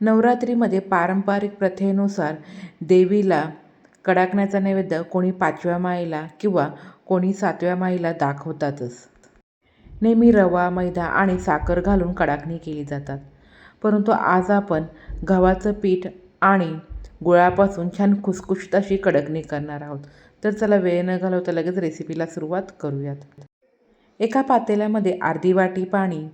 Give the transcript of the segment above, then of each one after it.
नवरात्रीमध्ये पारंपरिक प्रथेनुसार देवीला कडाकण्याचा नैवेद्य कोणी पाचव्या माईला किंवा कोणी सातव्या माईला दाखवतातच. नेहमी रवा मैदा आणि साखर घालून कडाकणी केली जातात. परंतु आज आपण गव्हाचं पीठ आणि गुळापासून छान खुसखुशीत अशी कडकणी करणार आहोत. तर चला वेळ न घालवता लगेच रेसिपीला सुरुवात करूयात. एका पातेल्यामध्ये अर्धी वाटी पाणी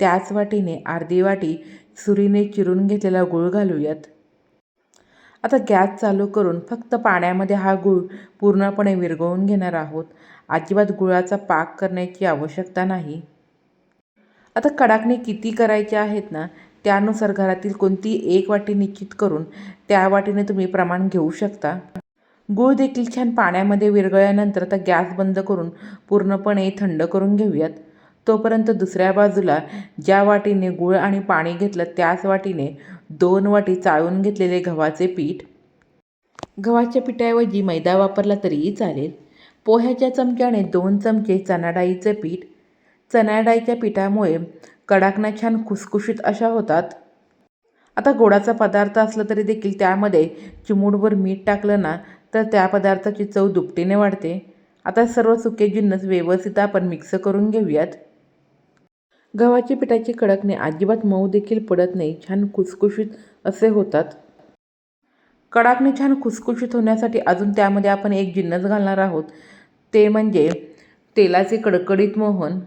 त्याच वाटीने अर्धी वाटी सुरीने चिरून घेतलेला गूळ घालूयात. आता गॅस चालू करून फक्त पाण्यामध्ये हा गूळ पूर्णपणे विरघळून घेणार आहोत. अजिबात गुळाचा पाक करण्याची आवश्यकता नाही. आता कडाकणी किती करायचे आहेत ना त्यानुसार घरातील कोणती एक वाटी निश्चित करून त्या वाटीने तुम्ही प्रमाण घेऊ शकता. गूळ देखील छान पाण्यामध्ये विरघळल्यानंतर आता गॅस बंद करून पूर्णपणे थंड करून घेऊयात. तोपर्यंत दुसऱ्या बाजूला ज्या वाटीने गूळ आणि पाणी घेतलं त्याच वाटीने दोन वाटी चाळून घेतलेले गव्हाचे पीठ. गव्हाच्या पिठाऐवजी मैदा वापरला तरीही चालेल. पोह्याच्या चमच्याने दोन चमचे चणाडाईचे पीठ. चणाडाईच्या पिठामुळे कडाकण्या छान खुसखुशीत अशा होतात. आता गोडाचा पदार्थ असला तरी देखील त्यामध्ये चिमूटभर मीठ टाकलं ना तर त्या पदार्थाची चव दुपटीने वाढते. आता सर्व सुके जिन्नस व्यवस्थित आपण मिक्स करून घेऊयात. गव्हाच्या पिठाची कडकणे अजिबात मऊ देखील पडत नाही छान खुसखुशीत असे होतात. कडाकणे छान खुसखुशीत होण्यासाठी अजून त्यामध्ये आपण एक जिन्नस घालणार आहोत. ते म्हणजे तेलाचे कडकडीत मोहन.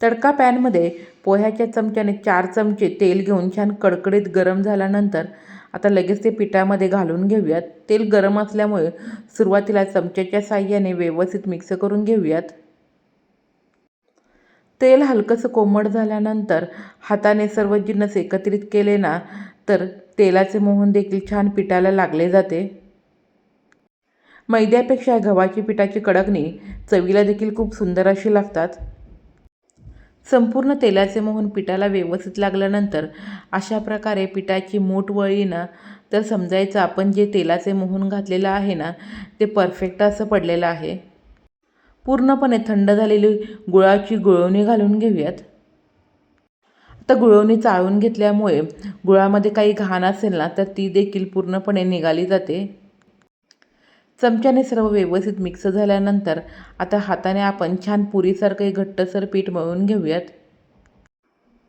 तडका पॅनमध्ये पोह्याच्या चमच्याने चार चमचे तेल घेऊन छान कडकडीत गरम झाल्यानंतर आता लगेच ते पिठामध्ये घालून घेऊयात. तेल गरम असल्यामुळे सुरुवातीला चमच्याच्या साह्याने व्यवस्थित मिक्स करून घेऊयात. तेल हलकंसं कोमट झाल्यानंतर हाताने सर्व जिन्नस एकत्रित केले ना तर तेलाचे मोहन देखील छान पिठाला लागले जाते. मैद्यापेक्षा गव्हाची पिठाची कडकणी चवीला देखील खूप सुंदर अशी लागतात. संपूर्ण तेलाचे मोहन पिठाला व्यवस्थित लागल्यानंतर अशा प्रकारे पिठाची मूठ वळली ना तर समजायचं आपण जे तेलाचे मोहन घातलेलं आहे ना ते परफेक्ट असं पडलेलं आहे. पूर्णपणे थंड झालेली गुळाची गुळवणी घालून घेऊयात. आता गुळवणी चाळून घेतल्यामुळे गुळामध्ये काही घाण असेल ना तर ती देखील पूर्णपणे निघाली जाते. चमच्याने सर्व व्यवस्थित मिक्स झाल्यानंतर आता हाताने आपण छान पुरीसारखं घट्टसर पीठ मळून घेऊयात.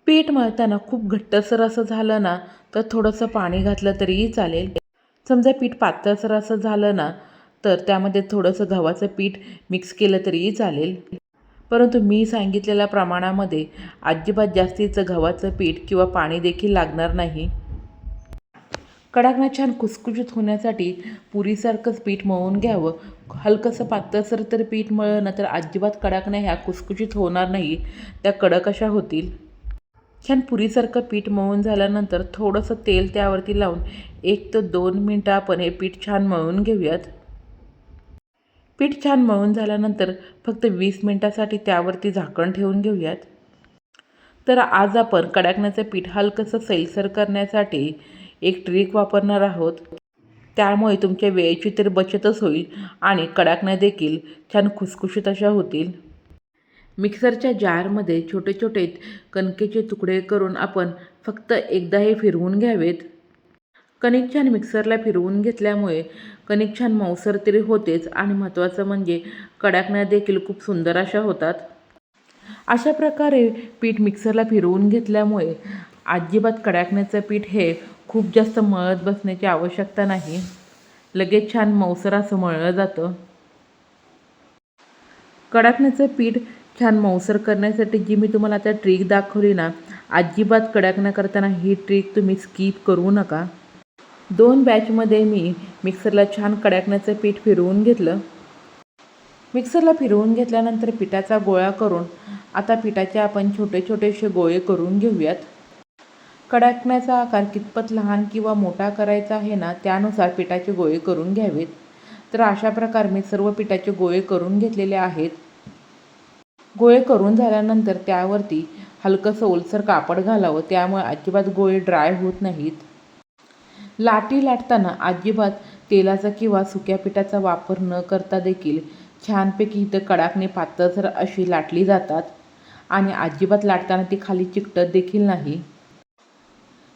पीठ मळताना खूप घट्टसर असं झालं ना तर थोडंसं पाणी घातलं तरीही चालेल. समजा पीठ पातळसर असं झालं ना तर त्यामध्ये थोडंसं गव्हाचं पीठ मिक्स केलं तरीही चालेल. परंतु मी सांगितलेल्या प्रमाणामध्ये अजिबात जास्तीचं गव्हाचं पीठ किंवा पाणी देखील लागणार नाही. कडाकणा छान खुसखुशीत होण्यासाठी पुरीसारखंच पीठ मळून घ्यावं. हलकंसं पातळसर तर पीठ मळलं ना तर अजिबात कडाकण्या ह्या खुसखुशीत होणार नाही. त्या कडक अशा होतील. छान पुरीसारखं पीठ मळून झाल्यानंतर थोडंसं तेल त्यावरती लावून एक ते दोन मिनटं आपण हे पीठ छान मळून घेऊयात. पीठ छान मळून झाल्यानंतर फक्त वीस मिनटासाठी त्यावरती झाकण ठेवून घेऊयात. तर आज आपण कडाकण्याचं पीठ हलकंसं सैलसर करण्यासाठी एक ट्रिक वापरणार आहोत. त्यामुळे तुमच्या वेळेची तर बचतच होईल आणि कडाकण्या देखील छान खुसखुशीत अशा होतील. मिक्सरच्या जारमध्ये छोटे छोटे कणकेचे तुकडे करून आपण फक्त एकदा हे फिरवून घ्यावेत. कणिक छान मिक्सरला फिरवून घेतल्यामुळे कणिक छान मऊसर तरी होतेच आणि महत्त्वाचं म्हणजे कडाकण्या देखील खूप सुंदर अशा होतात. अशा प्रकारे पीठ मिक्सरला फिरवून घेतल्यामुळे अजिबात कडाकण्याचं पीठ हे खूप जास्त मळत बसण्याची आवश्यकता नाही. लगेच छान मऊसर असं मळलं जातं. कडाकण्याचं पीठ छान मऊसर करण्यासाठी जी मी तुम्हाला आता ट्रिक दाखवली ना अजिबात कडाकण्या करताना ही ट्रिक तुम्ही स्किप करू नका. दोन बॅचमध्ये मी मिक्सरला छान कडाकण्याचं पीठ फिरवून घेतलं. मिक्सरला फिरवून घेतल्यानंतर पिठाचा गोळा करून आता पिठाचे आपण छोटे छोटेसे गोळे करून घेऊयात. कडाकण्याचा आकार कितपत लहान किंवा मोठा करायचा आहे ना त्यानुसार पिठाचे गोळे करून घ्यावेत. तर अशा प्रकारे मी सर्व पिठाचे गोळे करून घेतलेले आहेत. गोळे करून झाल्यानंतर त्यावरती हलकंसं ओलसर कापड घालावं त्यामुळे अजिबात गोळे ड्राय होत नाहीत. लाटी लाटताना अजिबात तेलाचा किंवा सुक्या पिठाचा वापर न करता देखील छानपैकी इथं कडाकने पातळसर अशी लाटली जातात आणि अजिबात लाटताना ती खाली चिकटत देखील नाही.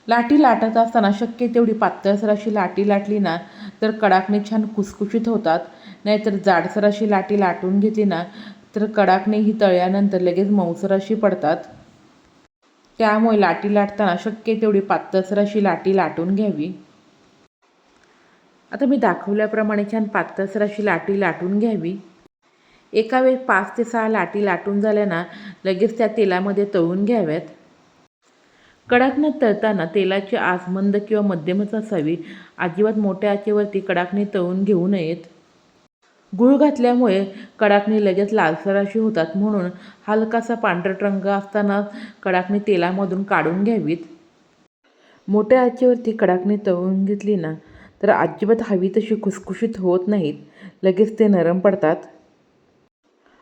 लाटी लाटत असताना शक्य तेवढी पातळसर अशी लाटी लाटली ना तर कडाकने छान कुसकुशीत होतात. नाहीतर जाडसर अशी लाटी लाटून घेतली ना तर कडाकणे ही तळल्यानंतर लगेच मऊसर अशी पडतात. त्यामुळे लाटी लाटताना शक्य तेवढी पातळसर अशी लाटी लाटून घ्यावी. आता मी दाखवल्याप्रमाणे छान पातळसर अशी लाटी लाटून घ्यावी. एका वेळी पाच ते सहा लाटी लाटून झाल्या ना लगेच त्या तेलामध्ये तळून घ्याव्यात. कडाकनं तळताना तेलाची आस मंद किंवा मध्यमच असावी. अजिबात मोठ्या आचेवरती कडाकणी तळून घेऊ नयेत. गुळ घातल्यामुळे कडाकणी लगेच लालसर अशी होतात म्हणून हलकासा पांढरट रंग असताना कडाकणी तेलामधून काढून घ्यावीत. मोठ्या आचेवरती कडाकणी तळून घेतली ना तर अजिबात हवी तशी खुसखुशीत होत नाहीत. लगेच ते नरम पडतात.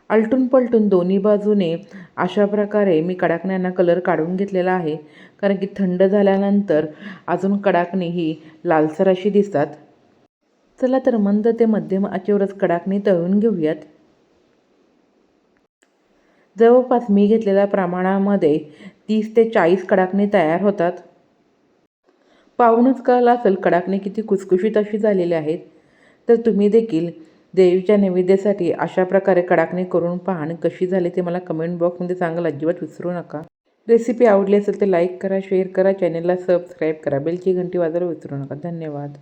आलटून पलटून दोन्ही बाजूने अशा प्रकारे मी कडाकण्यांना कलर काढून घेतलेला आहे. कारण की थंड झाल्यानंतर अजून कडाकणी ही लालसर अशी दिसतात. चला तर मंद ते मध्यम आचेवरच कडाकणी तळून घेऊयात. जवळपास मी घेतलेल्या प्रमाणामध्ये तीस ते चाळीस कडाकणी तयार होतात. पाहूनच कळलं असेल कडाकणे किती कुसकुशीत अशी झालेली आहेत. तर तुम्ही देखील देवीच्या नैवेद्यासाठी अशा प्रकारे कडाकणी करून पहा आणि कशी झाली ते मला कमेंट बॉक्समध्ये सांगाल. अजिबात विसरू नका. रेसिपी आवडली असेल तर लाईक करा शेअर करा चॅनलला सबस्क्राईब करा. बेलची घंटी वाजायला विसरू नका. धन्यवाद.